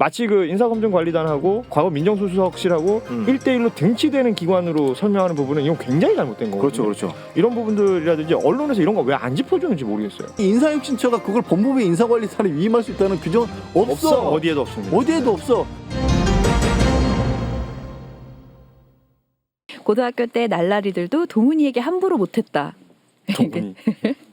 마치 그 인사검증관리단하고 과거 민정수석실하고 음. 일 1대1로 등치되는 기관으로 설명하는 부분은 이건 굉장히 잘못된 거거든요. 그렇죠, 그렇죠. 이런 부분들이라든지 언론에서 이런 거 왜 안 짚어주는지 모르겠어요. 인사혁신처가 그걸 법무부 인사관리단에 위임할 수 있다는 규정 없어. 어디에도 없습니다. 어디에도 없어. 고등학교 때 날라리들도 동훈이에게 함부로 못했다. 정분이.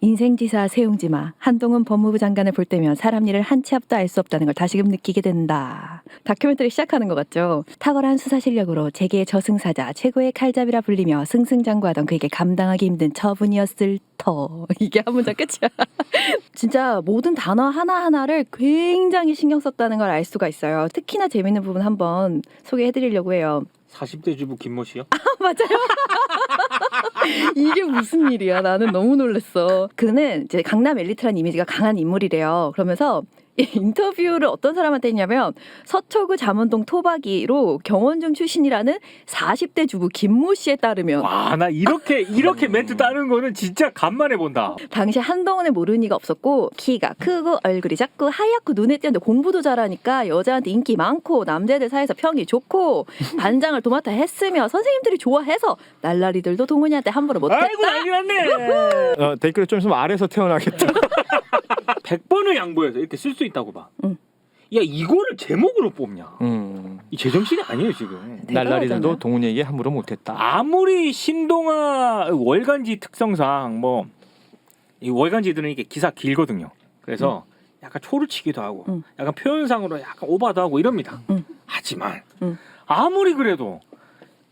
인생지사 세웅지마 한동훈 법무부 장관을 볼 때면 사람 일을 한 치 앞도 알 수 없다는 걸 다시금 느끼게 된다. 다큐멘터리 시작하는 것 같죠. 탁월한 수사 실력으로 재계의 저승사자 최고의 칼잡이라 불리며 승승장구하던 그에게 감당하기 힘든 처분이었을 터. 이게 한 문장 끝이야. 진짜 모든 단어 하나 하나를 굉장히 신경 썼다는 걸 알 수가 있어요. 특히나 재밌는 부분 한번 소개해드리려고 해요. 40대 주부 김모 씨요? 맞아요. 이게 무슨 일이야? 나는 너무 놀랐어. 그는 이제 강남 엘리트란 이미지가 강한 인물이래요. 그러면서 이 인터뷰를 어떤 사람한테 했냐면 서초구 잠원동 토박이로 경원중 출신이라는 40대 주부 김모 씨에 따르면 와, 나 이렇게 이렇게 멘트 따는 거는 진짜 간만에 본다. 당시 한동훈을 모르는 이가 없었고 키가 크고 얼굴이 작고 하얗고 눈에 띄는데 공부도 잘하니까 여자한테 인기 많고 남자들 사이에서 평이 좋고 반장을 도맡아 했으며 선생님들이 좋아해서 날라리들도 동훈이한테 함부로 못했다. 아이고 난리 났네. 어, 댓글에 좀 있으면 아래서 태어나겠다. 100번을 양보해서 이렇게 쓸 수 있다고 봐. 응. 야, 이거를 제목으로 뽑냐? 음. 이 제정신이 아니에요, 지금. 날라리들도. 동훈이에게 함부로 못했다. 아무리 신동아 월간지 특성상 뭐 이 월간지들은 이게 기사 길거든요. 그래서 약간 초를 치기도 하고 음. 약간 표현상으로 약간 오바도 하고 이럽니다. 음. 하지만 음. 아무리 그래도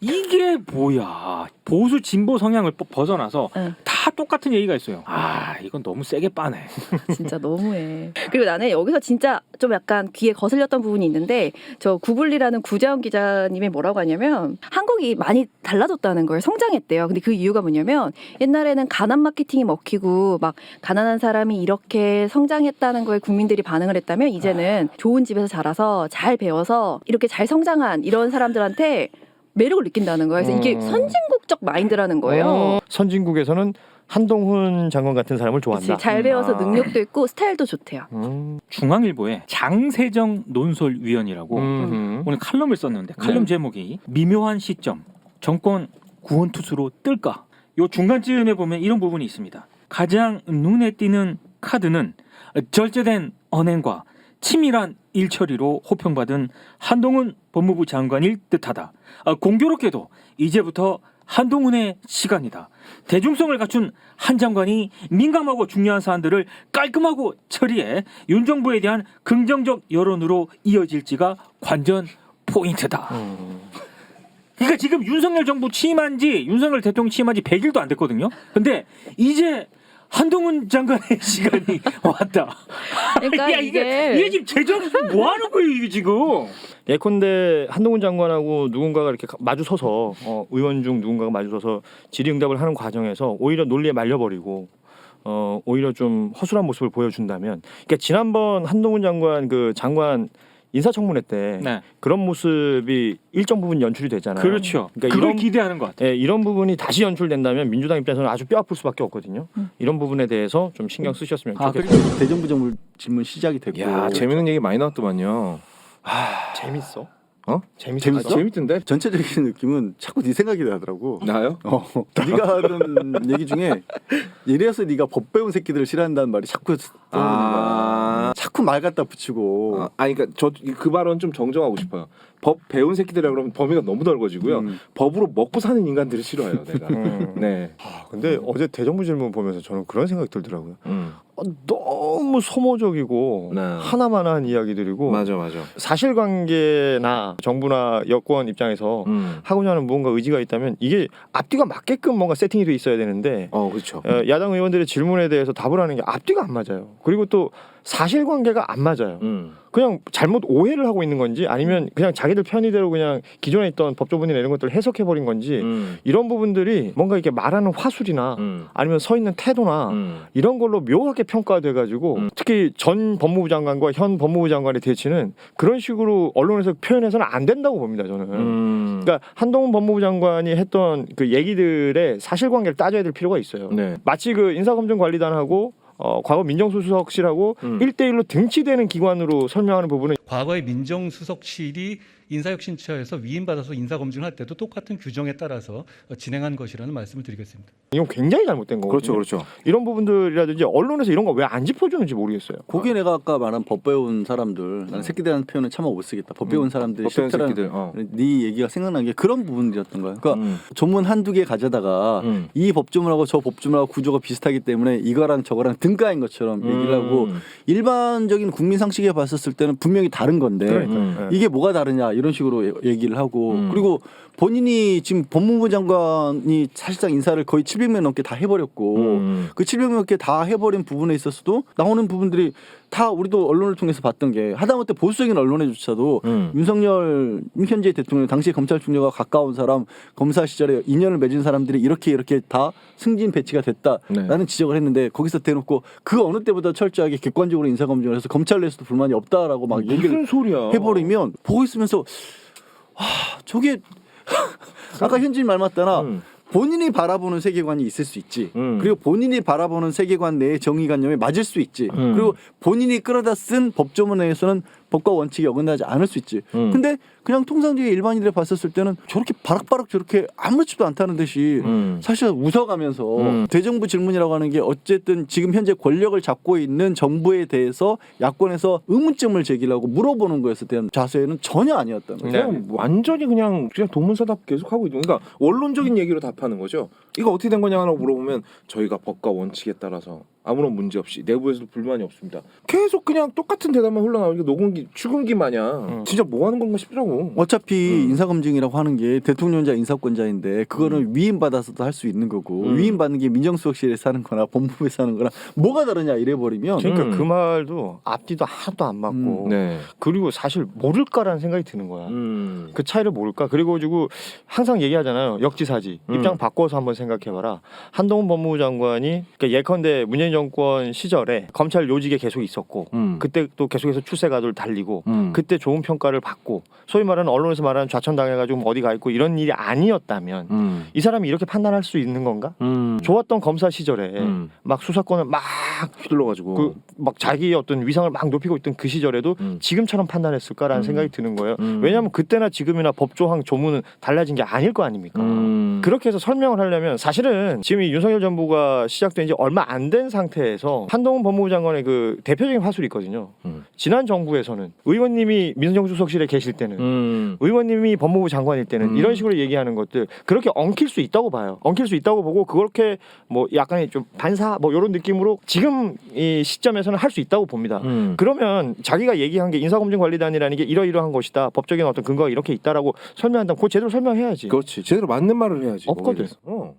이게 뭐야 보수 진보 성향을 뻗- 벗어나서 응. 다 똑같은 얘기가 있어요. 아 이건 너무 세게 빠네. 진짜 너무해. 그리고 나는 여기서 진짜 좀 약간 귀에 거슬렸던 부분이 있는데 저 구블리라는 구자원 기자님이 뭐라고 하냐면 한국이 많이 달라졌다는 거예요. 성장했대요. 근데 그 이유가 뭐냐면 옛날에는 가난 마케팅이 먹히고 막 가난한 사람이 이렇게 성장했다는 거에 국민들이 반응을 했다면 이제는 좋은 집에서 자라서 잘 배워서 이렇게 잘 성장한 이런 사람들한테 매력을 느낀다는 거예요. 그래서 이게 음. 선진국적 마인드라는 거예요. 어, 선진국에서는 한동훈 장관 같은 사람을 좋아한다. 그치, 잘 배워서 아. 능력도 있고 스타일도 좋대요. 음. 중앙일보에 장세정 논설위원이라고 음. 오늘 칼럼을 썼는데 칼럼 네. 제목이 미묘한 시점 정권 구원 투수로 뜰까? 요 중간쯤에 보면 이런 부분이 있습니다. 가장 눈에 띄는 카드는 절제된 언행과 치밀한 일처리로 호평받은 한동훈 법무부 장관일 듯하다. 아, 공교롭게도 이제부터 한동훈의 시간이다. 대중성을 갖춘 한 장관이 민감하고 중요한 사안들을 깔끔하고 처리해 윤 정부에 대한 긍정적 여론으로 이어질지가 관전 포인트다. 음. 그러니까 지금 윤석열 정부 취임한 지 윤석열 대통령 취임한 지 100일도 안 됐거든요. 근데 이제 한동훈 장관의 시간이 왔다. 그러니까 야, 이게 이게 이게 지금 재정 뭐 하는 거예요, 이게 지금? 예컨대 한동훈 장관하고 누군가가 이렇게 마주 서서 어, 의원 중 누군가가 마주 서서 질의응답을 하는 과정에서 오히려 논리에 말려버리고 어, 오히려 좀 허술한 모습을 보여준다면 그러니까 지난번 한동훈 장관 그 장관 인사청문회 때 네. 그런 모습이 일정 부분 연출이 되잖아요. 그렇죠. 그러니까 그걸 이런- 기대하는 것 같아요. 예, 이런 부분이 다시 연출된다면 민주당 입장에서는 아주 뼈 아플 수밖에 없거든요. 음. 이런 부분에 대해서 좀 신경 쓰셨으면 아, 좋겠어요. 그리고 대정부 정부 질문 시작이 됐고. 야 재밌는 얘기 많이 나왔더만요. 재밌어? 어? 재밌어? 재밌어? 재밌던데? 전체적인 느낌은 자꾸 네 생각이 나더라고. 나요? 어, 네가 하던 얘기 중에 이래서 네가 법 배운 새끼들을 싫어한다는 말이 자꾸 떠오르는 거야. 아, 자꾸 말 갖다 붙이고. 아, 아니 그러니까 저 그 발언 좀 정정하고 싶어요. 법 배운 새끼들이라 그러면 범위가 너무 넓어지고요. 음. 법으로 먹고 사는 인간들을 싫어해요, 내가. 음. 네. 아, 근데 어제 대정부 질문 보면서 저는 그런 생각이 들더라고요. 음. 어, 너무 소모적이고 네. 하나만한 이야기들이고 맞아, 맞아. 사실관계나 정부나 여권 입장에서 음. 하고자 하는 무언가 의지가 있다면 이게 앞뒤가 맞게끔 뭔가 세팅이 돼 있어야 되는데 어, 그렇죠. 어, 야당 의원들의 질문에 대해서 답을 하는 게 앞뒤가 안 맞아요. 그리고 또 사실관계가 안 맞아요. 음. 그냥 잘못 오해를 하고 있는 건지 아니면 그냥 자기들 편의대로 그냥 기존에 있던 법조문이나 이런 것들을 해석해 버린 건지 음. 이런 부분들이 뭔가 이렇게 말하는 화술이나 음. 아니면 서 있는 태도나 음. 이런 걸로 묘하게 평가돼 가지고 음. 특히 전 법무부 장관과 현 법무부 장관의 대치는 그런 식으로 언론에서 표현해서는 안 된다고 봅니다 저는. 음. 그러니까 한동훈 법무부 장관이 했던 그 얘기들의 사실관계를 따져야 될 필요가 있어요. 네. 마치 그 인사검증관리단하고 어, 과거 민정수석실하고 음. 일 1대1로 등치되는 기관으로 설명하는 부분은 과거의 민정수석실이 인사혁신처에서 위임받아서 인사검증을 할 때도 똑같은 규정에 따라서 어, 진행한 것이라는 말씀을 드리겠습니다. 이건 굉장히 잘못된 거거든요. 그렇죠, 그렇죠. 이런 부분들이라든지 언론에서 이런 거 왜 안 짚어주는지 모르겠어요. 그게 내가 아까 말한 법 배운 사람들 나는 새끼들이라는 표현은 참아 못 쓰겠다. 법 배운 사람들이 법 배운 싫다라는 새끼들, 어. 네 얘기가 생각난 게 그런 부분이었던 거야. 그러니까 음. 조문 한두 개 가져다가 음. 이 법조문하고 저 법조문하고 구조가 비슷하기 때문에 이거랑 저거랑 등가인 것처럼 얘기를 하고 음. 일반적인 국민 상식에 봤었을 때는 분명히 다른 건데 그러니까요. 음. 예. 이게 뭐가 다르냐 이런 식으로 얘- 얘기를 하고 음. 그리고 본인이 지금 법무부 장관이 사실상 인사를 거의 700명 넘게 다 해버렸고 음. 그 700명 넘게 다 해버린 부분에 있어서도 나오는 부분들이 다 우리도 언론을 통해서 봤던 게 하다못해 보수적인 언론에조차도 음. 윤석열 현재 대통령 당시 검찰 중령과 가까운 사람 검사 시절에 인연을 맺은 사람들이 이렇게 이렇게 다 승진 배치가 됐다라는 네. 지적을 했는데 거기서 대놓고 그 어느 때보다 철저하게 객관적으로 인사 검증을 해서 검찰 내에서도 불만이 없다라고 막 얘기를 소리야? 해버리면 보고 있으면서 와 저게 아까 현진 말 맞다나 음. 본인이 바라보는 세계관이 있을 수 있지. 음. 그리고 본인이 바라보는 세계관 내의 정의관념에 맞을 수 있지. 음. 그리고 본인이 끌어다 쓴 법조문에서는 법과 원칙이 어긋나지 않을 수 있지. 음. 근데 그냥 통상적인 일반인들이 봤었을 때는 저렇게 바락바락 저렇게 아무렇지도 않다는 듯이 음. 사실 웃어가면서 음. 대정부 질문이라고 하는 게 어쨌든 지금 현재 권력을 잡고 있는 정부에 대해서 야권에서 의문점을 제기하고 물어보는 것에 대한 자세는 전혀 아니었다는 거죠. 그냥 완전히 그냥 그냥 동문서답 계속 하고 있는 그러니까 원론적인 얘기로 답하는 거죠. 이거 어떻게 된 거냐고 물어보면 저희가 법과 원칙에 따라서 아무런 문제 없이 내부에서도 불만이 없습니다. 계속 그냥 똑같은 대답만 흘러나오니까 녹음기 출근기 마냥 음. 진짜 뭐 하는 건가 싶더라고. 어차피 음. 인사검증이라고 하는 게 대통령자 인사권자인데 그거는 위임 받아서도 할 수 있는 거고 음. 위임 받는 게 민정수석실에서 하는 거나 법무부에서 하는 거나 뭐가 다르냐 이래 버리면 그러니까 음. 그 말도 앞뒤도 하나도 안 맞고 음. 네. 그리고 사실 모를까라는 생각이 드는 거야. 음. 그 차이를 모를까? 그리고 가지고 항상 얘기하잖아요. 역지사지. 음. 입장 바꿔서 한번 생각해 봐라. 한동훈 법무부 장관이 그러니까 예컨대 문재인 정권 시절에 검찰 요직에 계속 있었고 음. 그때 또 계속해서 출세가도를 달리고 음. 그때 좋은 평가를 받고 소위 말하는 언론에서 말하는 좌천당해가지고 어디 가 있고 이런 일이 아니었다면 음. 이 사람이 이렇게 판단할 수 있는 건가? 음. 좋았던 검사 시절에 음. 막 수사권을 막 휘둘러가지고. 그 막 자기의 어떤 위상을 막 높이고 있던 그 시절에도 음. 지금처럼 판단했을까라는 음. 생각이 드는 거예요. 음. 왜냐하면 그때나 지금이나 법조항 조문은 달라진 게 아닐 거 아닙니까? 음. 그렇게 해서 설명을 하려면 사실은 지금 이 윤석열 정부가 시작된 지 얼마 안 된 상태 에서 한동훈 법무부 장관의 그 대표적인 화술이 있거든요. 음. 지난 정부에서는 의원님이 민정수석실에 계실 때는 음. 의원님이 법무부 장관일 때는 음. 이런 식으로 얘기하는 것들 그렇게 엉킬 수 있다고 봐요. 엉킬 수 있다고 보고 그렇게 뭐 약간의 좀 반사 뭐 이런 느낌으로 지금 이 시점에서는 할 수 있다고 봅니다. 음. 그러면 자기가 얘기한 게 인사검증관리단이라는 게 이러이러한 것이다. 법적인 어떤 근거가 이렇게 있다라고 설명한다면 그거 제대로 설명해야지. 그렇지. 제대로 맞는 말을 해야지. 없거든. 거기에서. 어.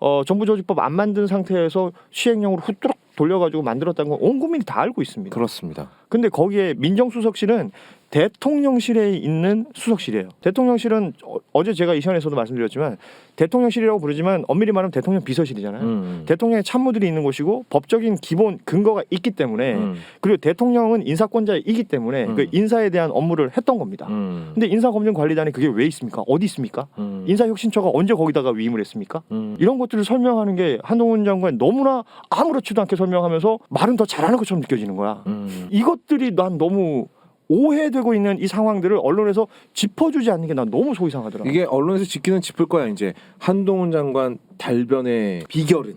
어, 정부조직법 안 만든 상태에서 시행령으로 후뚜룩 돌려가지고 만들었다는 건 온 국민이 다 알고 있습니다. 그렇습니다. 근데 거기에 민정수석실은 대통령실에 있는 수석실이에요. 대통령실은 어, 어제 제가 이 시간에서도 말씀드렸지만 대통령실이라고 부르지만 엄밀히 말하면 대통령 비서실이잖아요. 음. 대통령의 참모들이 있는 곳이고 법적인 기본 근거가 있기 때문에 음. 그리고 대통령은 인사권자이기 때문에 음. 그 인사에 대한 업무를 했던 겁니다. 음. 근데 인사검증관리단이 그게 왜 있습니까? 어디 있습니까? 음. 인사혁신처가 언제 거기다가 위임을 했습니까? 음. 이런 것들을 설명하는 게 한동훈 장관 너무나 아무렇지도 않게 설명하면서 말은 더 잘하는 것처럼 느껴지는 거야. 음. 이것 들이 난 너무 오해되고 있는 이 상황들을 언론에서 짚어주지 않는 게 난 너무 소이상하더라. 이게 언론에서 지키는 짚을 거야 이제 한동훈 장관 달변의 비결은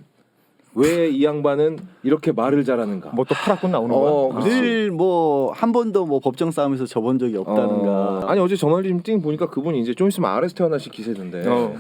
왜 이 양반은 이렇게 말을 잘하는가? 뭐 또 파라군 나오는 어, 거야. 그렇지. 늘뭐 한 번도 뭐 법정 싸움에서 져본 적이 없다는가. 어, 아니 어제 저널리즘 띵 보니까 그분이 이제 좀 있으면 아레스트 하나씩 기세던데. 어,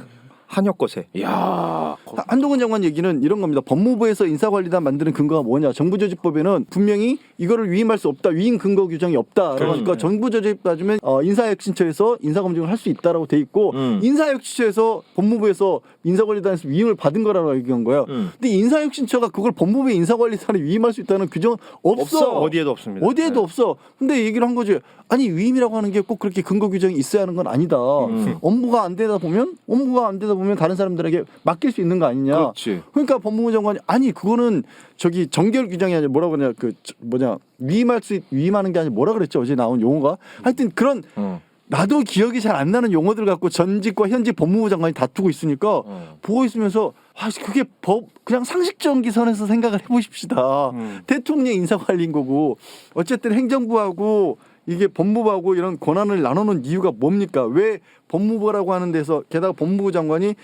한역 거세. 야. 하- 한동훈 장관 얘기는 이런 겁니다. 법무부에서 인사관리단 만드는 근거가 뭐냐? 정부조직법에는 분명히 이거를 위임할 수 없다. 위임 근거 규정이 없다. 그러니까 정부조직 따지면 어, 인사혁신처에서 인사검증을 할 수 있다라고 돼 있고 음. 인사혁신처에서 법무부에서 인사관리단에서 위임을 받은 거라고 얘기한 거예요. 음. 근데 인사혁신처가 그걸 법무부의 인사관리단에 위임할 수 있다는 규정은 없어. 어디에도 없습니다. 어디에도 네. 없어. 근데 얘기를 한 거지. 아니 위임이라고 하는 게 꼭 그렇게 근거 규정이 있어야 하는 건 아니다. 음. 업무가 안 되다 보면 업무가 안 되다 보면 다른 사람들에게 맡길 수 있는 거 아니냐. 그렇지. 그러니까 법무부 장관이 아니 그거는 저기 정결 규정이 아니라 뭐라고 그러냐 그 저- 뭐냐 위임할 수 있- 위임하는 게 아니라 뭐라 그랬죠 어제 나온 용어가 하여튼 그런 어. 나도 기억이 잘 안 나는 용어들 갖고 전직과 현직 법무부 장관이 다투고 있으니까 어. 보고 있으면서 아 그게 법 그냥 상식적 기선에서 생각을 해보십시다. 음. 대통령 인사관리인 거고 어쨌든 행정부하고 이게 법무부하고 이런 권한을 나누는 이유가 뭡니까? 왜 법무부라고 하는 데서 게다가 법무부 장관이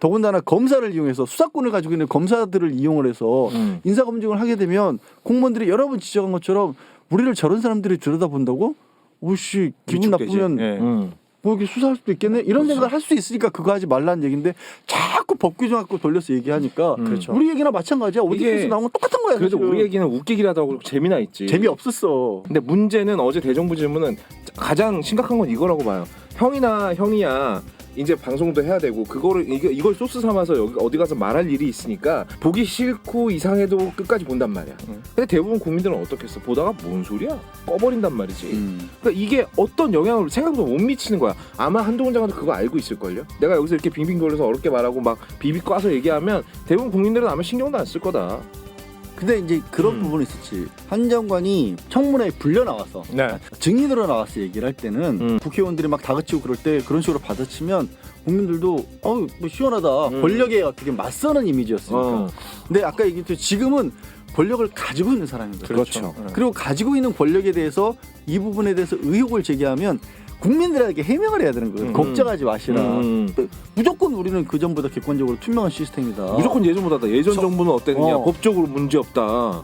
더군다나 검사를 이용해서 수사권을 가지고 있는 검사들을 이용을 해서 음. 인사 검증을 하게 되면 공무원들이 여러 번 지적한 것처럼 우리를 저런 사람들이 들여다본다고 오씨 기분 위축되지. 나쁘면 예. 음. 뭐 이렇게 수사할 수도 있겠네 이런 생각을 할 수 있으니까 그거 하지 말라는 얘기인데 자꾸 법 규정 갖고 돌려서 얘기하니까 음. 그렇죠. 우리 얘기나 마찬가지야 이게 어디에서 나온 건 똑같은 거야 그래도 사실은. 우리 얘기는 웃기기라도 하고 재미나 있지. 재미 없었어 근데 문제는 어제 대정부 질문은 가장 심각한 건 이거라고 봐요. 형이나 형이야 이제 방송도 해야 되고 그거를 이거, 이걸 소스 삼아서 여기 어디 가서 말할 일이 있으니까 보기 싫고 이상해도 끝까지 본단 말이야. 음. 근데 대부분 국민들은 어떻겠어? 보다가 뭔 소리야? 꺼버린단 말이지. 음. 그러니까 이게 어떤 영향을 생각보다 못 미치는 거야. 아마 한동훈 장관도 그거 알고 있을걸요. 내가 여기서 이렇게 빙빙 돌려서 어렵게 말하고 막 비비 꽈서 얘기하면 대부분 국민들은 아마 신경도 안 쓸 거다. 근데 이제 그런 음. 부분이 있었지 한 장관이 청문회에 불려 나와서 네. 증인으로 나와서 얘기를 할 때는 음. 국회의원들이 막 다그치고 그럴 때 그런 식으로 받아치면 국민들도 어우 뭐 시원하다 음. 권력에 어떻게 맞서는 이미지였으니까 어. 근데 아까 얘기했듯이 지금은 권력을 가지고 있는 사람인 거죠 그렇죠. 네. 그리고 가지고 있는 권력에 대해서 이 부분에 대해서 의혹을 제기하면 국민들에게 해명을 해야 되는 거예요 음. 걱정하지 마시라 음. 무조건 우리는 그 전보다 객관적으로 투명한 시스템이다 무조건 예전보다다. 예전 저- 정부는 어땠느냐? 어. 법적으로 문제 없다.